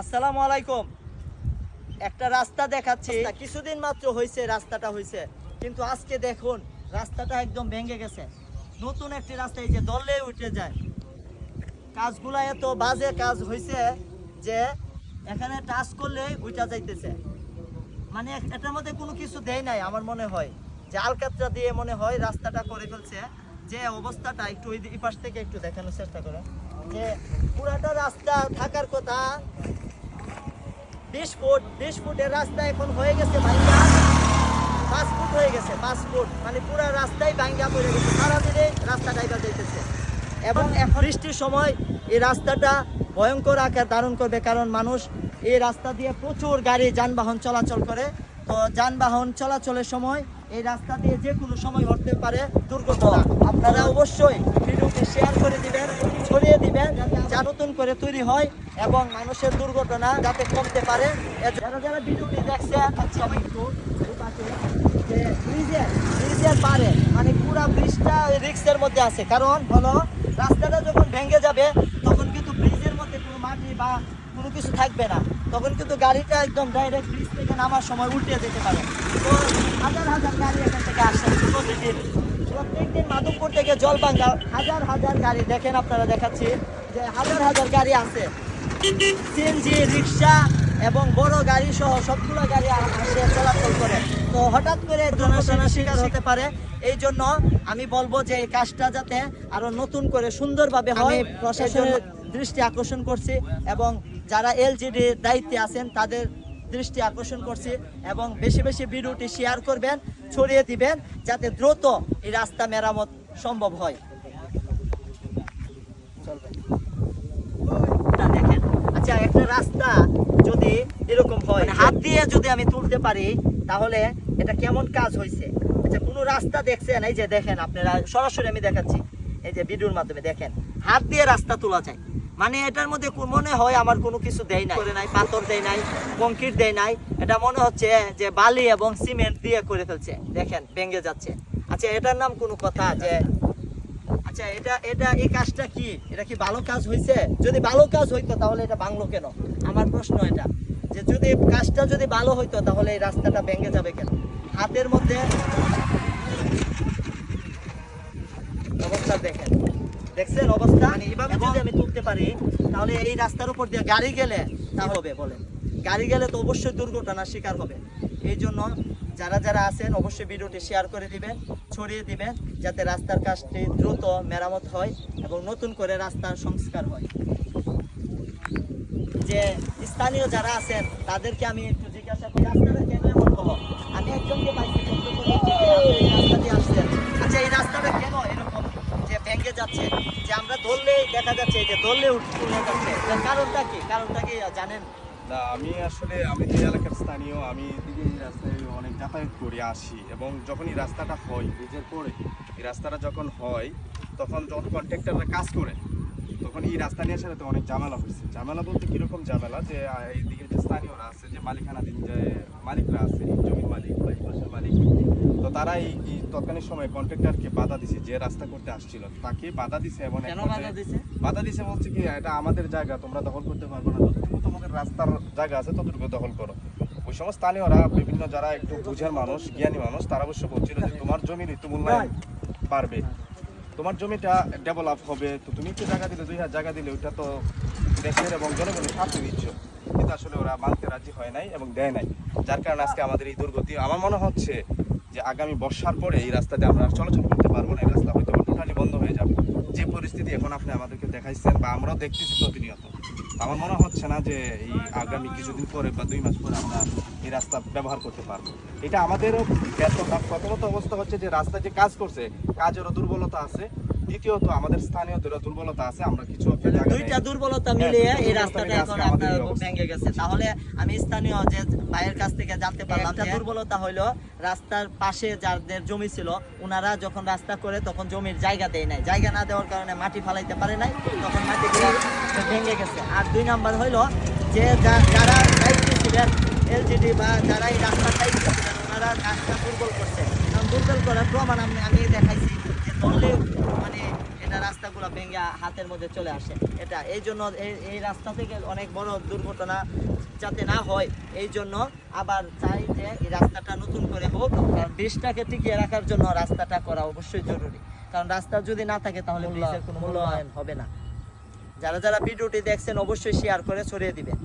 আসসালামু আলাইকুম। একটা রাস্তা দেখাচ্ছি। কিছুদিন মাত্র হয়েছে রাস্তাটা হয়েছে কিন্তু আজকে দেখুন, রাস্তাটা একদম ভেঙে গেছে। নতুন একটি রাস্তা, এই যে দলে উঠে যায়। কাজগুলা এত বাজে কাজ হয়েছে যে এখানে টাচ করলে উঠা যাইতেছে। মানে এটার মধ্যে কোনো কিছু দেয় নাই আমার মনে হয়। যে আলকাতরা দিয়ে মনে হয় রাস্তাটা করে ফেলছে। যে অবস্থাটা একটু ওই পাশ থেকে একটু দেখানোর চেষ্টা করে যে পুরাটা রাস্তা থাকার কথা বিশ ফুট বিশ ফুটের রাস্তা এখন হয়ে গেছে ভাইয়া পাঁচ ফুট হয়ে গেছে পাঁচ ফুট মানে পুরো রাস্তাই ভাঙ্গা পড়ে গেছে। সারাদিনে রাস্তা ডাইভার যাইতেছে। এবং এখন বৃষ্টির সময় এই রাস্তাটা ভয়ঙ্কর আকার ধারণ করবে, কারণ মানুষ এই রাস্তা দিয়ে প্রচুর গাড়ি যানবাহন চলাচল করে। তো যানবাহন চলাচলের সময় এই রাস্তা দিয়ে যে কোনো সময় ঘটতে পারে দুর্ঘটনা। আপনারা অবশ্যই ভিডিওটি শেয়ার করে দিবেন, ছড়িয়ে দিবেন, যা নতুন করে তৈরি হয় এবং মানুষের দুর্ঘটনা যাতে কমতে পারে। যারা যারা ভিডিওটি দেখছেন আচ্ছা যে মানে পুরা ব্রিজটা রিক্সের মধ্যে কারণ হলো, রাস্তাটা যখন ভেঙে যাবে, তখন কিন্তু ব্রিজের মধ্যে কোনো মাটি বা কোনো কিছু থাকবে না। তখন কিন্তু গাড়িটা একদম ডাইরেক্ট ব্রিজ থেকে নামার সময় উল্টে যেতে পারে। তো হাজার হাজার গাড়ি এখান থেকে আসে প্রতিদিন প্রত্যেকদিন মাধবপুর থেকে জলবাঙ্গা হাজার হাজার গাড়ি দেখেন আপনারা দেখাচ্ছি যে হাজার হাজার গাড়ি আছে। সিএনজি রিক্সা এবং বড় গাড়ি সহ সবগুলো গাড়ি আসে চলাচল করে। তো হঠাৎ করে দুর্ঘটনার শিকার হতে পারে। এই জন্য আমি বলব যে এই কাজটা যাতে আরও নতুন করে সুন্দরভাবে হয়। প্রশাসনের দৃষ্টি আকর্ষণ করছি এবং যারা এলজিডি দায়িত্বে আছেন, তাদের দৃষ্টি আকর্ষণ করছি এবং বেশি বেশি ভিডিওটি শেয়ার করবেন, ছড়িয়ে দিবেন যাতে দ্রুত এই রাস্তা মেরামত সম্ভব হয়। দেখেন আচ্ছা একটা রাস্তা যদি এরকম হয় মানে হাত দিয়ে যদি আমি তুলতে পারি, তাহলে এটা কেমন কাজ হয়েছে আচ্ছা কোনো রাস্তা দেখছেন? এই যে দেখেন, আপনারা সরাসরি আমি দেখাচ্ছি। এই যে ভিডিওর মাধ্যমে দেখেন হাত দিয়ে রাস্তা তোলা যায়। মানে এটার মধ্যে মনে হয় আমার কোনো কিছু দেয় নাই। করে নাই। পাথর দেয় নাই কংক্রিট দেয় নাই। এটা মনে হচ্ছে যে বালি এবং সিমেন্ট দিয়ে করে ফেলছে। দেখেন ভেঙে যাচ্ছে। আচ্ছা এটার নাম কোনো কথা যে আচ্ছা এটা এটা এই কাজটা কি? এটা কি ভালো কাজ হয়েছে যদি ভালো কাজ হইতো তাহলে এটা ভাঙলো কেন? আমার প্রশ্ন এটা। যে যদি কাজটা যদি ভালো হইতো তাহলে এই রাস্তাটা ভেঙে যাবে কেন? হাতের মধ্যে অবস্থা দেখেন। দেখছেন অবস্থা? এইভাবে যদি আমি তুলতে পারি তাহলে এই রাস্তার উপর দিয়ে গাড়ি গেলে তা হবে বলেন। গাড়ি গেলে তো অবশ্যই দুর্ঘটনার শিকার হবে। এই জন্য যারা যারা আছেন অবশ্যই ভিডিওটি শেয়ার করে দিবেন ছড়িয়ে দিবেন যাতে রাস্তার কাজটি দ্রুত মেরামত হয় এবং নতুন করে রাস্তার সংস্কার হয়। যে স্থানীয় যারা আছেন তাদেরকে আমি একটু জিজ্ঞাসা করি রাস্তাটা কেন এমন হলো আমি একজনকে পাইছি রাস্তা দিয়ে আসছেন। আচ্ছা এই রাস্তাটা কেন এরকম যে ভেঙে যাচ্ছে, যে আমরা ধরলেই দেখা যাচ্ছে যে ধরলে উঠে যাচ্ছে। কারণটা কি? কারণটা কি জানেন? না, আমি আসলে, আমি যে এলাকার স্থানীয়, আমি এদিকে এই রাস্তায় অনেক যাতায়াত করে আসি এবং যখন এই রাস্তাটা হয়, ব্রিজের পরে, এই রাস্তাটা যখন হয়, তখন যখন কন্ট্রাক্টররা কাজ করে তখন এই রাস্তা নিয়ে সাথে অনেক ঝামেলা হয়েছে। ঝামেলা বলতে কীরকম ঝামেলা? যে এইদিকে যে স্থানীয়রা আছে যে মালিকানাধীন যে মালিকরা আছে জমির মালিক বা এই বাসার মালিক তো তারা এই তৎকালীন সময় কন্ট্রাক্টরকে বাধা দিছে যে রাস্তা করতে আসছিল। তাকে বাধা দিছে এবং বাধা দিছে? বলছে কি এটা আমাদের জায়গা তোমরা দখল করতে পারবে না। যতটুকু তোমাদের রাস্তার জায়গা আছে ততটুকু দখল করো। ওই সমস্ত স্থানীয়রা বিভিন্ন যারা একটু বুঝের মানুষ জ্ঞানী মানুষ তারা অবশ্য বলছিল যে তোমার জমির একটু মূল্যায়ন বাড়বে। তোমার জমিটা ডেভেলপ হবে, তো তুমি একটু জায়গা দিলে, দুই হাজার জায়গা দিলে ওইটা তো দেশের এবং জনগণের স্বার্থে দিচ্ছ কিন্তু আসলে ওরা মানতে রাজি হয় নাই এবং দেয় নাই। যার কারণে আজকে আমাদের এই দুর্গতি, আমার মনে হচ্ছে যে আগামী বর্ষার পরে এই রাস্তাতে আমরা চলাচল করতে পারব না, এই রাস্তা হয়তো টোটালি বন্ধ হয়ে যাবে। যে পরিস্থিতি এখন আপনি আমাদেরকে দেখাইছেন বা আমরাও দেখতেছি প্রতিনিয়ত আমার মনে হচ্ছে না যে এই আগামী কিছুদিন পরে বা দুই মাস পরে আমরা রাস্তা ব্যবহার করতে পারব। এটা আমাদেরও ব্যর্থতা প্রথমত অবস্থা হচ্ছে যে রাস্তা যে কাজ করছে কাজেরও দুর্বলতা আছে। দ্বিতীয়ত আমাদের স্থানীয়দেরও দুর্বলতা আছে আমরা কিছু দুইটা দুর্বলতা হ্যাঁ, মিলিয়ে এই রাস্তাটা এখন আপনার ভেঙে গেছে। তাহলে আমি স্থানীয় যে ভাইয়ের কাছ থেকে জানতে পারলাম যে দুর্বলতা হইল রাস্তার পাশে যাদের জমি ছিল ওনারা যখন রাস্তা করে তখন জমির জায়গা দেয় নাই। জায়গা না দেওয়ার কারণে মাটি ফালাইতে পারে নাই তখন মাটিগুলো ভেঙে গেছে। আর দুই নাম্বার হইল যে যা- যারা দায়িত্ব ছিলেন এলজিডি বা যারা এই ছিলেন ওনারা কাজটা দুর্বল করছে। কারণ দুর্বল করার প্রমাণ আমি আমি দেখাইছি যে মানে এটা রাস্তাগুলো ভেঙে হাতের মধ্যে চলে আসে। এটা এই জন্য এই- রাস্তা থেকে অনেক বড় দুর্ঘটনা যাতে না হয় এই জন্য আবার চাই যে এই রাস্তাটা নতুন করে হোক ব্রিজটাকে টিকিয়ে রাখার জন্য রাস্তাটা করা অবশ্যই জরুরি। কারণ রাস্তা যদি না থাকে তাহলে কোনো মূল্যায়ন হবে না। যারা যারা ভিডিওটি দেখছেন অবশ্যই শেয়ার করে ছড়িয়ে দিবেন।